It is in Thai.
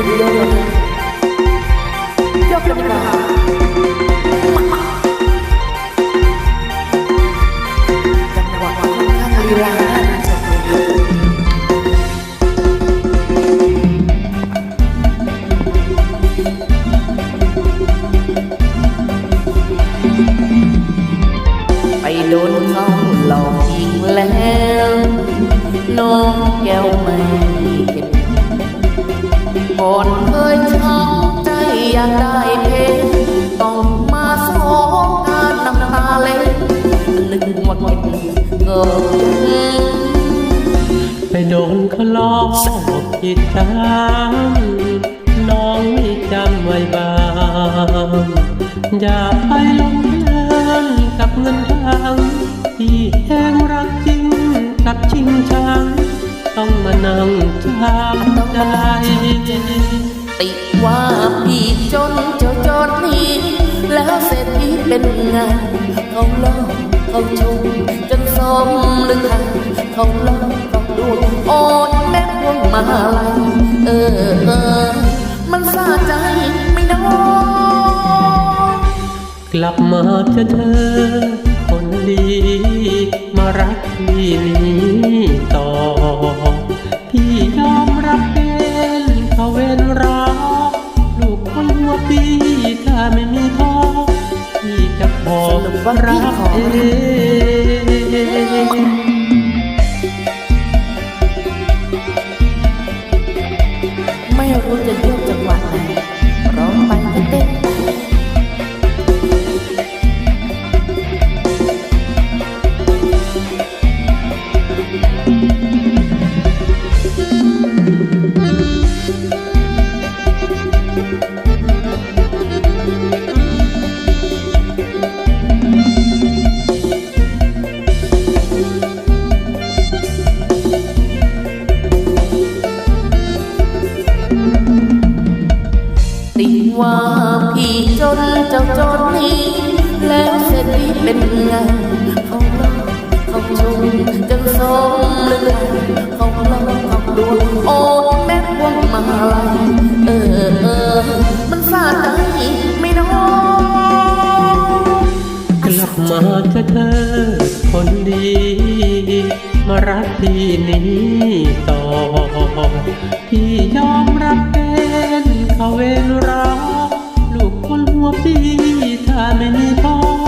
ยกกำลังจังหวะค่อนข้างลีลาน่าดูสดไปโดนเขาหลอกอีกแล้ว น้องแก้วแม่ ก่อนเคยช้ำใจอยากได้เพชรต้องมาสองการน้ำตาเล็กนึกว่าเก็บเงินไปโดนเขาลอกผิดทางน้องไม่จำไว้บ้างอย่าไปหลงเพลินกับเงินทางที่เองรักจริงกับจริงชัง ต้องมานั่งจำใจติว่าพี่จนเจ้าจนนี้ แล้วเศรษฐีเป็นไงเขาเล่าเขาชมจนสมลึกหักเขาเล่าเขาดูโอ้ยแม่พวงมาลัยเออเออมันสะใจไม่น้อยกลับมาเจอเธอคนดีมารัก ขอสรุปว่าพี่รักขอเอง นเจ้าจนนี้แล้วเสร็จนี้เป็นไงเขาเล่าเขาชมจนสมเลือเขาเล่าเขาดูโอ้แม่พวงมาลัยเออเออมันสาใจไม่น้อยกลับมาเจอเธอคนดี มารักพี่นี้ต่อ พี่ยอมรับเป็นเขาเว้นรัก คนหัวปีถ้าไม่มีพ่อ